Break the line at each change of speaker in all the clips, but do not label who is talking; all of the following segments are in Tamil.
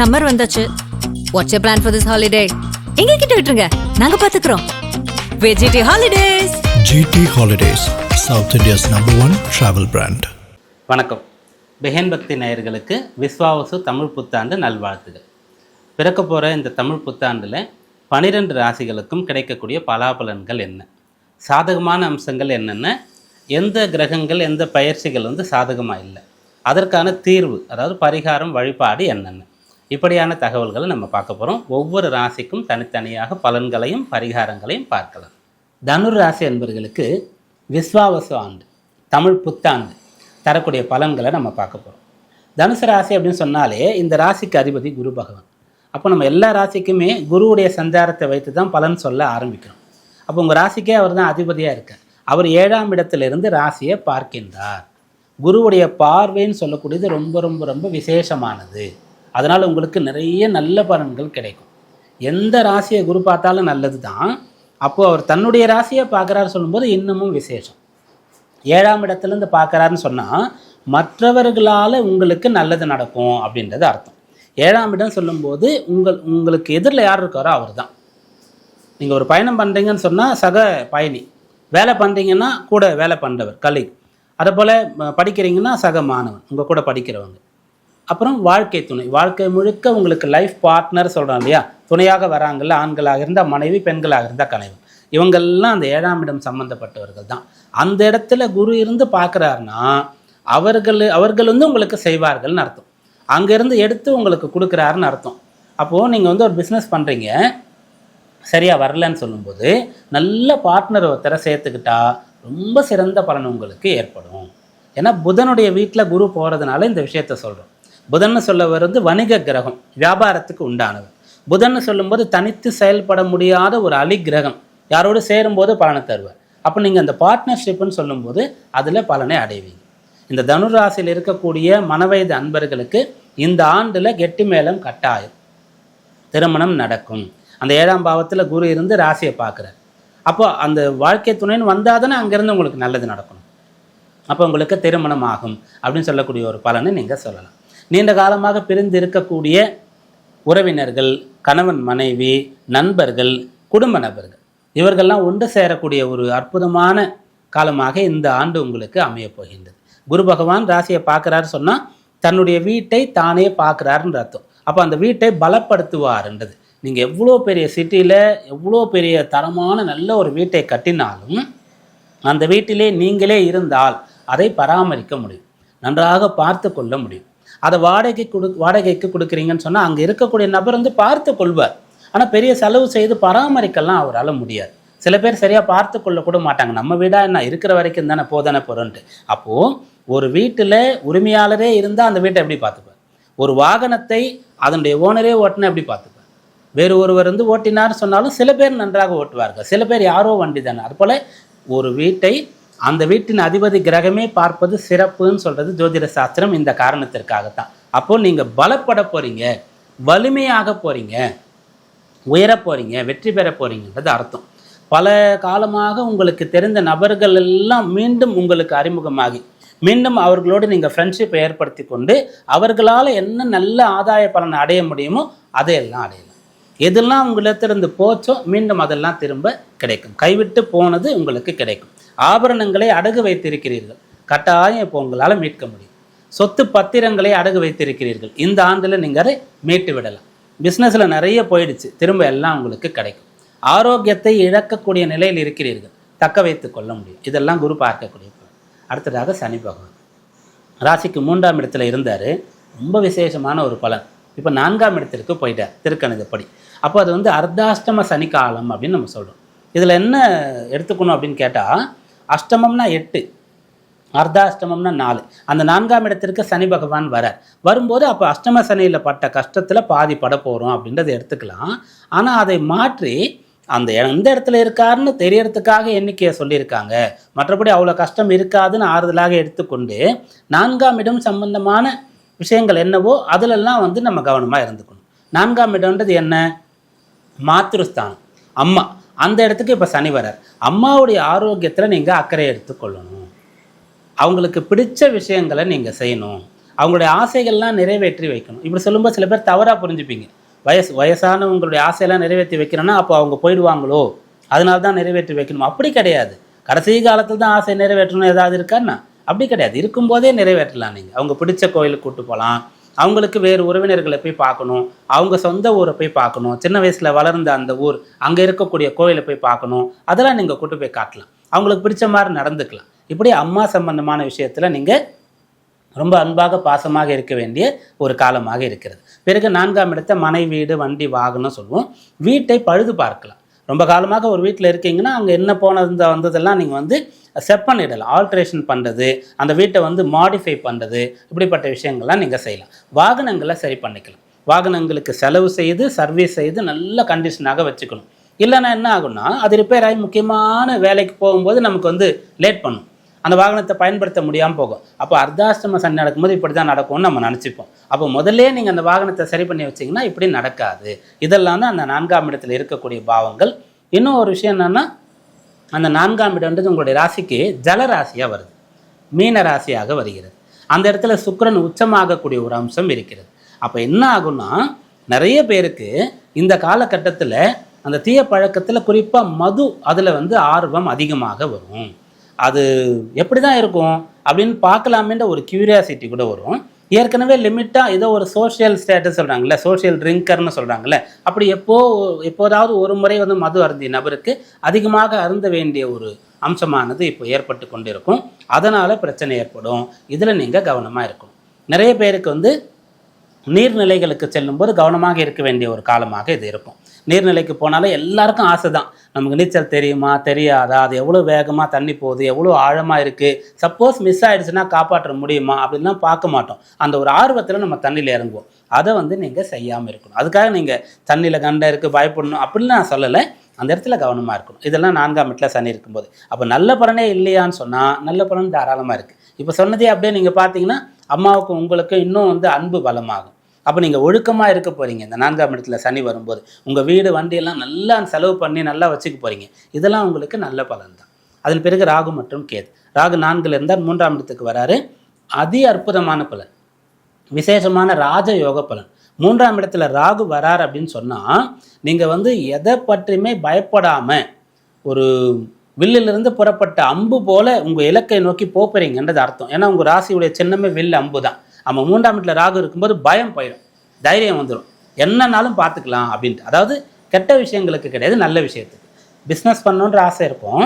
சம்மர் வந்தாச்சு. What's you plan for this holiday எங்க கிட்ட விட்டுருங்க. நாங்க பாத்துக்கிறோம். வெஜிடி holidays
GT Holidays, South India's number one travel brand.
வணக்கம். பெஹன் பக்தி நேயர்களுக்கு விஸ்வாவசு தமிழ் புத்தாண்டு நல்வாழ்த்துகள். பிறக்க போகிற இந்த தமிழ் புத்தாண்டில் பனிரெண்டு ராசிகளுக்கும் கிடைக்கக்கூடிய பலாபலன்கள் என்ன? சாதகமான அம்சங்கள் என்னென்ன? எந்த கிரகங்கள் எந்த பயிற்சிகள் வந்து சாதகமாக இல்லை? அதற்கான தீர்வு அதாவது பரிகாரம் வழிபாடு என்னென்ன? இப்படியான தகவல்களை நம்ம பார்க்க போகிறோம் ஒவ்வொரு ராசிக்கும் தனித்தனியாக பலன்களையும் பரிகாரங்களையும் பார்க்கலாம். தனுர் ராசி என்பவர்களுக்கு விஸ்வாவசு ஆண்டு தமிழ் புத்தாண்டு தரக்கூடிய பலன்களை நம்ம பார்க்க போகிறோம் தனுசு ராசி அப்படின்னு சொன்னாலே இந்த ராசிக்கு அதிபதி குரு பகவான். அப்போ நம்ம எல்லா ராசிக்குமே குருவுடைய சஞ்சாரத்தை வைத்து தான் பலன் சொல்ல ஆரம்பிக்கிறோம். அப்போ உங்கள் ராசிக்கே அவர் தான் அதிபதியாக இருக்கார். அவர் ஏழாம் இடத்திலிருந்து ராசியை பார்க்கின்றார். குருவுடைய பார்வைன்னு சொல்லக்கூடியது ரொம்ப ரொம்ப ரொம்ப விசேஷமானது. அதனால் உங்களுக்கு நிறைய நல்ல பலன்கள் கிடைக்கும். எந்த ராசியை குரு பார்த்தாலும் நல்லது தான் அப்போது அவர் தன்னுடைய ராசியை பார்க்குறாரு சொல்லும்போது இன்னமும் விசேஷம். ஏழாம் இடத்துலேருந்து பார்க்குறாருன்னு சொன்னால் மற்றவர்களால் உங்களுக்கு நல்லது நடக்கும் அப்படின்றது அர்த்தம். ஏழாம் இடம் சொல்லும்போது உங்கள் உங்களுக்கு எதிரில் யார் இருக்காரோ அவர் தான் நீங்கள் ஒரு பயணம் பண்ணுறீங்கன்னு சொன்னால் சக பயணி. வேலை பண்ணுறீங்கன்னா கூட வேலை பண்ணுறவர் கலை அதை போல் படிக்கிறீங்கன்னா சக மாணவன். உங்கள் கூட படிக்கிறவங்க. அப்புறம் வாழ்க்கை துணை. வாழ்க்கை முழுக்க உங்களுக்கு லைஃப் பார்ட்னர் சொல்கிறோம் இல்லையா? துணையாக வராங்கல்ல ஆண்களாக இருந்தால் மனைவி பெண்களாக இருந்தால் கணவன். இவங்கெல்லாம் அந்த ஏழாம் இடம் சம்மந்தப்பட்டவர்கள் தான். அந்த இடத்துல குரு இருந்து பார்க்குறாருன்னா அவர்கள் அவர்கள் வந்து உங்களுக்கு செய்வார்கள்னு அர்த்தம். அங்கேருந்து எடுத்து உங்களுக்கு கொடுக்குறாருன்னு அர்த்தம். அப்போது நீங்கள் வந்து ஒரு பிஸ்னஸ் பண்ணுறீங்க சரியாக வரலன்னு சொல்லும்போது நல்ல பார்ட்னர் ஒருத்தரை சேர்த்துக்கிட்டா ரொம்ப சிறந்த பலன் உங்களுக்கு ஏற்படும். ஏன்னா புதனுடைய வீட்டில் குரு போகிறதுனால இந்த விஷயத்த சொல்கிறோம் புதன்னு சொல்ல வருது வணிக கிரகம் வியாபாரத்துக்கு உண்டானவர் புதன்னு சொல்லும்போது தனித்து செயல்பட முடியாத ஒரு அலி கிரகம் யாரோடு சேரும்போது பலனை தருவார். அப்போ நீங்கள் அந்த பார்ட்னர்ஷிப்னு சொல்லும்போது அதில் பலனை அடைவீங்க. இந்த தனுராசியில் இருக்கக்கூடிய மனவயது அன்பர்களுக்கு இந்த ஆண்டில் கெட்டி மேளம் கட்டாயம். திருமணம் நடக்கும். அந்த ஏழாம் பாவத்தில் குரு இருந்து ராசியை பார்க்குறார். அப்போ அந்த வாழ்க்கை துணைன்னு வந்தால் தானே அங்கேருந்து உங்களுக்கு நல்லது நடக்கணும். அப்போ உங்களுக்கு திருமணம் ஆகும் அப்படின்னு சொல்லக்கூடிய ஒரு பலனை நீங்கள் சொல்லலாம். நீண்ட காலமாக பிரிந்து இருக்கக்கூடிய உறவினர்கள் கணவன் மனைவி நண்பர்கள் குடும்ப நபர்கள் இவர்கள்லாம் ஒன்று சேரக்கூடிய ஒரு அற்புதமான காலமாக இந்த ஆண்டு உங்களுக்கு அமையப் போகின்றது. குரு பகவான் ராசியை பார்க்குறாரு சொன்னால் தன்னுடைய வீட்டை தானே பார்க்குறாருன்ற அர்த்தம். அப்போ அந்த வீட்டை பலப்படுத்துவார்ன்றது. நீங்கள் எவ்வளோ பெரிய சிட்டியில் எவ்வளோ பெரிய தரமான நல்ல ஒரு வீட்டை கட்டினாலும் அந்த வீட்டிலே நீங்களே இருந்தால் அதை பராமரிக்க முடியும். நன்றாக பார்த்து கொள்ள முடியும். அதை வாடகை கொடு வாடகைக்கு கொடுக்குறீங்கன்னு சொன்னால் அங்கே இருக்கக்கூடிய நபர் வந்து பார்த்து கொள்வார். ஆனால் பெரிய செலவு செய்து பராமரிக்கலாம் அவரால் முடியாது. சில பேர் சரியாக பார்த்து கொள்ள கூட மாட்டாங்க. நம்ம வீடாக என்ன? இருக்கிற வரைக்கும் தானே போதானே போகிறோன்ட்டு அப்போது ஒரு வீட்டில் உரிமையாளரே இருந்தால் அந்த வீட்டை எப்படி பார்த்துப்பார்? ஒரு வாகனத்தை அதனுடைய ஓனரே ஓட்டினா எப்படி பார்த்துப்பார்? வேறு ஒருவர் வந்து ஓட்டினார் சொன்னாலும் சில பேர் நன்றாக ஓட்டுவார்கள். சில பேர் யாரோ வண்டி தானே. அதுபோல் ஒரு வீட்டை அந்த வீட்டின் அதிபதி கிரகமே பார்ப்பது சிறப்புன்னு சொல்கிறது ஜோதிட சாஸ்திரம் இந்த காரணத்திற்காகத்தான். அப்போது நீங்கள் பலப்பட போகிறீங்க வலிமையாக போகிறீங்க உயர போகிறீங்க வெற்றி பெற போகிறீங்கன்றது அர்த்தம். பல காலமாக உங்களுக்கு தெரிந்த நபர்கள் எல்லாம் மீண்டும் உங்களுக்கு அறிமுகமாகி மீண்டும் அவர்களோடு நீங்கள் ஃப்ரெண்ட்ஷிப்பை ஏற்படுத்தி கொண்டு அவர்களால் என்ன நல்ல ஆதாய பலன் அடைய முடியுமோ அதையெல்லாம் அடையலாம். எதெல்லாம் உங்களிடத்திலிருந்து போச்சோ மீண்டும் அதெல்லாம் திரும்ப கிடைக்கும். கைவிட்டு போனது உங்களுக்கு கிடைக்கும். ஆபரணங்களை அடகு வைத்திருக்கிறீர்கள். கட்டாயம் இப்போ உங்களால் மீட்க முடியும். சொத்து பத்திரங்களை அடகு வைத்திருக்கிறீர்கள். இந்த ஆண்டில் நீங்கள் அதை மீட்டு விடலாம். பிஸ்னஸில் நிறைய போயிடுச்சு. திரும்ப எல்லாம் உங்களுக்கு கிடைக்கும். ஆரோக்கியத்தை இழக்கக்கூடிய நிலையில் இருக்கிறீர்கள். தக்க வைத்து கொள்ள முடியும். இதெல்லாம் குரு பார்க்கக்கூடிய அடுத்ததாக சனி பகவான். ராசிக்கு மூன்றாம் இடத்துல இருந்தார். ரொம்ப விசேஷமான ஒரு பலன். இப்போ நான்காம் இடத்திற்கு போயிட்டார். திருக்கணிதப்படி. அப்போ அது வந்து அர்த்தாஷ்டம சனி காலம் அப்படின்னு நம்ம சொல்கிறோம் இதில் என்ன எடுத்துக்கணும் அப்படின்னு கேட்டால் அஷ்டமம்னா எட்டு அர்த்தாஷ்டமம்னா நாலு. அந்த நான்காம் இடத்திற்கு சனி பகவான் வரார். வரும்போது அப்போ அஷ்டம சனியில் பட்ட கஷ்டத்தில் பாதி பட போகிறோம் அப்படின்றத எடுத்துக்கலாம். ஆனால் அதை மாற்றி அந்த எந்த இடத்துல இருக்காருன்னு தெரியறதுக்காக எண்ணிக்கையை சொல்லியிருக்காங்க. மற்றபடி அவ்வளோ கஷ்டம் இருக்காதுன்னு ஆறுதலாக எடுத்துக்கொண்டு நான்காம் இடம் சம்பந்தமான விஷயங்கள் என்னவோ அதிலெல்லாம் வந்து நம்ம கவனமாக இருந்துக்கணும். நான்காம் இடம்ன்றது என்ன? மாத்ருஸ்தானம். அம்மா. அந்த இடத்துக்கு இப்போ சனி வரார். அம்மாவுடைய ஆரோக்கியத்தில் நீங்கள் அக்கறை எடுத்துக்கொள்ளணும் அவங்களுக்கு பிடிச்ச விஷயங்களை நீங்கள் செய்யணும். அவங்களுடைய ஆசைகள்லாம் நிறைவேற்றி வைக்கணும். இப்படி சொல்லும்போது சில பேர் தவறாக புரிஞ்சுப்பீங்க. வயசு வயசானவங்களுடைய ஆசையெல்லாம் நிறைவேற்றி வைக்கிறோன்னா அப்போ அவங்க போயிடுவாங்களோ? அதனால தான் நிறைவேற்றி வைக்கணும். அப்படி கிடையாது. கடைசி காலத்தில் தான் ஆசை நிறைவேற்றணும். ஏதாவது இருக்கான்னா? அப்படி கிடையாது. இருக்கும்போதே நிறைவேற்றலாம் நீங்கள் அவங்க பிடிச்ச கோயிலுக்கு கூப்பிட்டு போகலாம். அவங்களுக்கு வேறு உறவினர்களை போய் பார்க்கணும். அவங்க சொந்த ஊரை போய் பார்க்கணும். சின்ன வயசில் வளர்ந்த அந்த ஊர் அங்கே இருக்கக்கூடிய கோயிலை போய் பார்க்கணும். அதெல்லாம் நீங்கள் கூட்டு போய் காட்டலாம். அவங்களுக்கு பிடிச்ச மாதிரி நடந்துக்கலாம். இப்படி அம்மா சம்பந்தமான விஷயத்தில் நீங்கள் ரொம்ப அன்பாக பாசமாக இருக்க வேண்டிய ஒரு காலமாக இருக்கிறது. பிறகு நான்காம் இடத்த மனை வீடு வண்டி வாகனம் சொல்லுவோம் வீட்டை பழுது பார்க்கலாம். ரொம்ப காலமாக ஒரு வீட்டில் இருக்கீங்கன்னா அங்கே என்ன போனது வந்ததெல்லாம் நீங்கள் வந்து செட் பண்ணிடலாம். ஆல்ட்ரேஷன் பண்ணுறது அந்த வீட்டை வந்து மாடிஃபை பண்ணுறது இப்படிப்பட்ட விஷயங்கள்லாம் நீங்கள் செய்யலாம். வாகனங்களை சரி பண்ணிக்கலாம். வாகனங்களுக்கு செலவு செய்து சர்வீஸ் செய்து நல்ல கண்டிஷனாக வச்சுக்கணும். இல்லைன்னா என்ன ஆகும்னா அது ரிப்பேர் ஆகி முக்கியமான வேலைக்கு போகும்போது நமக்கு வந்து லேட் பண்ணும். அந்த வாகனத்தை பயன்படுத்த முடியாமல் போகும். அப்போ அர்த்தாஷ்டம சனி நடக்கும்போது இப்படி தான் நடக்கும்னு நம்ம நினச்சிப்போம். அப்போ முதல்ல நீங்கள் அந்த வாகனத்தை சரி பண்ணி வச்சிங்கன்னா இப்படி நடக்காது. இதெல்லாம் தான் அந்த நான்காம் இடத்துல இருக்கக்கூடிய பாவங்கள். இன்னும் ஒரு விஷயம் என்னென்னா அந்த நான்காம் இடம்ன்றது உங்களுடைய ராசிக்கு ஜலராசியாக வருது. மீன ராசியாக வருகிறது. அந்த இடத்துல சுக்கிரன் உச்சமாகக்கூடிய ஒரு அம்சம் இருக்கிறது. அப்போ என்ன ஆகும்னா நிறைய பேருக்கு இந்த காலகட்டத்தில் அந்த தீய பழக்கத்தில் குறிப்பாக மது அதில் வந்து ஆர்வம் அதிகமாக வரும். அது எப்படி தான் இருக்கும் அப்படின்னு பார்க்கலாமேன்ற ஒரு கியூரியாசிட்டி கூட வரும். ஏற்கனவே லிமிட்டாக ஏதோ ஒரு சோஷியல் ஸ்டேட்டஸ் சொல்கிறாங்கல்ல சோஷியல் ட்ரிங்கர்னு சொல்கிறாங்கல்ல அப்படி எப்போ எப்போதாவது ஒரு முறை வந்து மது அருந்திய நபருக்கு அதிகமாக அருந்த வேண்டிய ஒரு அம்சமானது இப்போ ஏற்பட்டு கொண்டிருக்கும். அதனால் பிரச்சனை ஏற்படும். இதில் நீங்கள் கவனமாக இருக்கணும். நிறைய பேருக்கு வந்து நீர்நிலைகளுக்கு செல்லும்போது கவனமாக இருக்க வேண்டிய ஒரு காலமாக இது இருக்கும். நீர்நிலைக்கு போனாலும் எல்லாருக்கும் ஆசை தான் நமக்கு நீச்சல் தெரியுமா? தெரியாதா? அது எவ்வளோ வேகமாக தண்ணி போகுது? எவ்வளோ ஆழமாக இருக்குது சப்போஸ் மிஸ் ஆகிடுச்சுன்னா காப்பாற்ற முடியுமா? அப்படின்லாம் பார்க்க மாட்டோம். அந்த ஒரு ஆர்வத்தில் நம்ம தண்ணியில் இறங்குவோம். அதை வந்து நீங்கள் செய்யாமல் இருக்கணும். அதுக்காக நீங்கள் தண்ணியில் கண்ட இருக்குது பயப்படணும் அப்படின்னு நான் சொல்லலை. அந்த இடத்துல கவனமாக இருக்கணும். இதெல்லாம் நான்காம் வீட்டில் சனி இருக்கும்போது. அப்போ நல்ல பலனே இல்லையான்னு சொன்னால் நல்ல பலன் தாராளமாக இருக்குது இப்போ சொன்னதே அப்படியே நீங்கள் பார்த்தீங்கன்னா அம்மாவுக்கும் உங்களுக்கும் இன்னும் வந்து அன்பு பலமாகும். அப்போ நீங்கள் ஒழுக்கமாக இருக்க போகிறீங்க இந்த நான்காம் இடத்துல சனி வரும்போது உங்கள் வீடு வண்டியெல்லாம் நல்லா செலவு பண்ணி நல்லா வச்சுக்க போகிறீங்க இதெல்லாம் உங்களுக்கு நல்ல பலன் தான் அதன் பிறகு ராகு மற்றும் கேது. ராகு நான்கில் இருந்தால் மூன்றாம் இடத்துக்கு வராரு. அதி அற்புதமான பலன். விசேஷமான ராஜயோக பலன். மூன்றாம் இடத்துல ராகு வரார் அப்படின்னு சொன்னால் நீங்கள் வந்து எதை பற்றியுமே பயப்படாமல் ஒரு வில்லிலிருந்து புறப்பட்ட அம்பு போல உங்கள் இலக்கை நோக்கி போகிறீங்கன்றது அர்த்தம். ஏன்னா உங்கள் ராசியுடைய சின்னமே வில் அம்பு தான் நம்ம மூன்றாம் வீட்டில் ராகு இருக்கும்போது பயம் போயிடும் தைரியம் வந்துடும் என்னன்னாலும் பார்த்துக்கலாம் அப்படின்ட்டு. அதாவது கெட்ட விஷயங்களுக்கு கிடையாது நல்ல விஷயத்துக்கு. பிஸ்னஸ் பண்ணணுன்ற ஆசை இருக்கும்.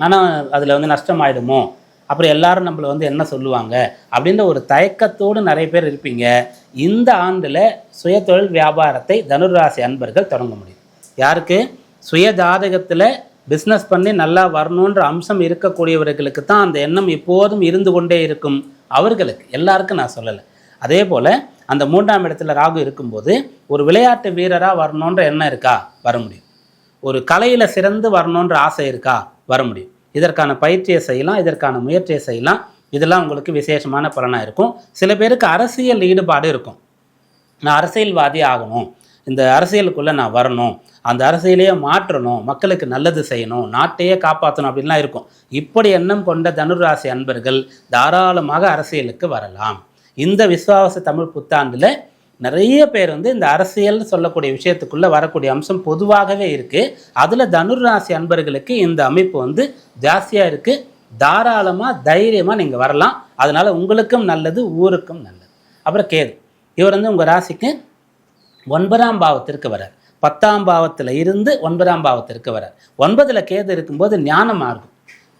ஆனால் அதில் வந்து நஷ்டமாயிடுமோ? அப்புறம் எல்லாரும் நம்மளை வந்து என்ன சொல்லுவாங்க? அப்படின்ற ஒரு தயக்கத்தோடு நிறைய பேர் இருப்பீங்க. இந்த ஆண்டில் சுயதொழில் வியாபாரத்தை தனுராசி அன்பர்கள் தொடங்க முடியும். யாருக்கு? சுய ஜாதகத்தில் பிஸ்னஸ் பண்ணி நல்லா வரணுன்ற அம்சம் இருக்கக்கூடியவர்களுக்கு தான் அந்த எண்ணம் எப்போதும் இருந்து கொண்டே இருக்கும். அவர்களுக்கு எல்லாருக்கும் நான் சொல்லலை. அதே போல் அந்த மூன்றாம் இடத்துல ராகு இருக்கும்போது ஒரு விளையாட்டு வீரராக வரணுன்ற எண்ணம் இருக்கா? வர முடியும். ஒரு கலையில் சிறந்து வரணுன்ற ஆசை இருக்கா? வர முடியும். இதற்கான பயிற்சியை செய்யலாம் இதற்கான முயற்சியை செய்யலாம். இதெல்லாம் உங்களுக்கு விசேஷமான பலனாக இருக்கும். சில பேருக்கு அரசியல் ஈடுபாடு இருக்கும். நான் அரசியல்வாதி ஆகணும். இந்த அரசியலுக்குள்ளே நான் வரணும். அந்த அரசியலையே மாற்றணும். மக்களுக்கு நல்லது செய்யணும். நாட்டையே காப்பாற்றணும் அப்படின்லாம் இருக்கும். இப்படி எண்ணம் கொண்ட தனுராசி அன்பர்கள் தாராளமாக அரசியலுக்கு வரலாம். இந்த விஸ்வாச தமிழ் புத்தாண்டில் நிறைய பேர் வந்து இந்த அரசியல்னு சொல்லக்கூடிய விஷயத்துக்குள்ளே வரக்கூடிய அம்சம் பொதுவாகவே இருக்குது அதில் தனுராசி அன்பர்களுக்கு இந்த அமைப்பு வந்து ஜாஸ்தியாக இருக்குது தாராளமாக தைரியமாக நீங்கள் வரலாம். அதனால் உங்களுக்கும் நல்லது ஊருக்கும் நல்லது. அப்புறம் கேது. இவர் வந்து உங்கள் ராசிக்கு ஒன்பதாம் பாவத்திற்கு வரார். பத்தாம் பாவத்தில் இருந்து ஒன்பதாம் பாவத்திற்கு வரார். ஒன்பதில் கேது இருக்கும்போது ஞானமாக இருக்கும்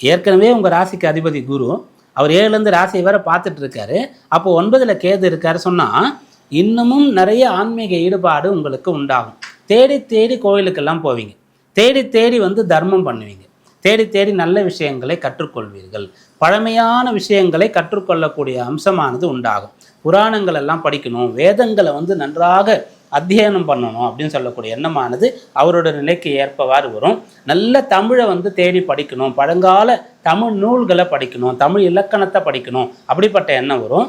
ஏற்கனவே உங்கள் ராசிக்கு அதிபதி குரு அவர் ஏழுலேருந்து ராசியை வேற பார்த்துட்டு இருக்காரு. அப்போ ஒன்பதில் கேது இருக்காரு சொன்னால் இன்னமும் நிறைய ஆன்மீக ஈடுபாடு உங்களுக்கு உண்டாகும். தேடி தேடி கோயிலுக்கெல்லாம் போவீங்க. தேடி தேடி வந்து தர்மம் பண்ணுவீங்க. தேடி தேடி நல்ல விஷயங்களை கற்றுக்கொள்வீர்கள். பழமையான விஷயங்களை கற்றுக்கொள்ளக்கூடிய அம்சமானது உண்டாகும். புராணங்கள் எல்லாம் படிக்கணும். வேதங்களை வந்து நன்றாக அத்தியனம் பண்ணணும் அப்படின்னு சொல்லக்கூடிய எண்ணமானது அவரோட நிலைக்கு ஏற்பவாறு வரும். நல்ல தமிழை வந்து தேடி படிக்கணும். பழங்கால தமிழ் நூல்களை படிக்கணும். தமிழ் இலக்கணத்தை படிக்கணும். அப்படிப்பட்ட எண்ணம் வரும்.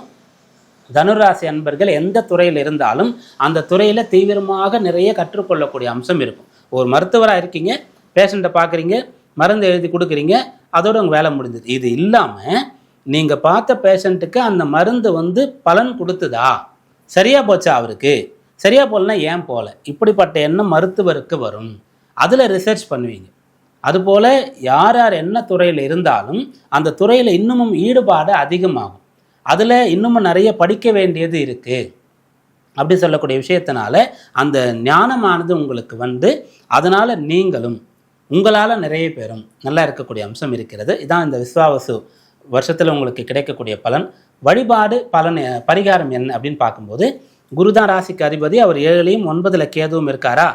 தனுராசி அன்பர்கள் எந்த துறையில் இருந்தாலும் அந்த துறையில் தீவிரமாக நிறைய கற்றுக்கொள்ளக்கூடிய அம்சம் இருக்கும். ஒரு மருத்துவராக இருக்கீங்க பேஷண்ட்டை பார்க்குறீங்க மருந்து எழுதி கொடுக்குறீங்க அதோட உங்கள் வேலை முடிஞ்சது. இது இல்லாமல் நீங்கள் பார்த்த பேஷண்ட்டுக்கு அந்த மருந்து வந்து பலன் கொடுத்துதா? சரியாக போச்சா அவருக்கு? சரியாக போகலனா ஏன் போகல இப்படிப்பட்ட எண்ணம் மருத்துவருக்கு வரும். அதில் ரிசர்ச் பண்ணுவீங்க. அதுபோல் யார் யார் என்ன துறையில் இருந்தாலும் அந்த துறையில் இன்னமும் ஈடுபாடு அதிகமாகும். அதில் இன்னமும் நிறைய படிக்க வேண்டியது இருக்குது அப்படி சொல்லக்கூடிய விஷயத்தினால அந்த ஞானமானது உங்களுக்கு வந்து அதனால் நீங்களும் உங்களால் நிறைய பேரும் நல்லா இருக்கக்கூடிய அம்சம் இருக்கிறது. இதான் இந்த விஸ்வாவசு வருஷத்தில் உங்களுக்கு கிடைக்கக்கூடிய பலன். வழிபாடு பலன் பரிகாரம் என்ன அப்படின்னு பார்க்கும்போது குருதான் ராசிக்கு அதிபதி அவர் ஏழுலையும் ஒன்பதில் கேதுவும் இருக்காரா?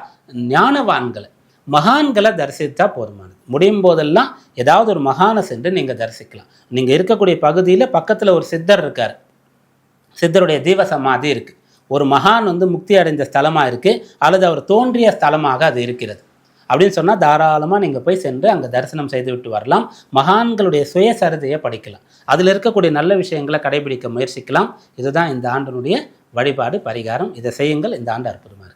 ஞானவான்களை. மகான்களை தரிசித்தா போதுமானது. முடியும் போதெல்லாம் ஏதாவது ஒரு மகானை சென்று நீங்கள் தரிசிக்கலாம். நீங்கள் இருக்கக்கூடிய பகுதியில் பக்கத்தில் ஒரு சித்தர் இருக்கார். சித்தருடைய தீப சமாதி இருக்கு. ஒரு மகான் வந்து முக்தி அடைந்த ஸ்தலமாக இருக்கு அல்லது அவர் தோன்றிய ஸ்தலமாக அது இருக்கிறது. அப்படின்னு சொன்னால் தாராளமாக நீங்கள் போய் சென்று அங்கே தரிசனம் செய்து விட்டு வரலாம். மகான்களுடைய சுயசரிதையை படிக்கலாம். அதில் இருக்கக்கூடிய நல்ல விஷயங்களை கடைபிடிக்க முயற்சிக்கலாம். இதுதான் இந்த ஆண்டினுடைய வழிபாடு பரிகாரம் இதை செய்யுங்கள். இந்த ஆண்டு அற்புதமாக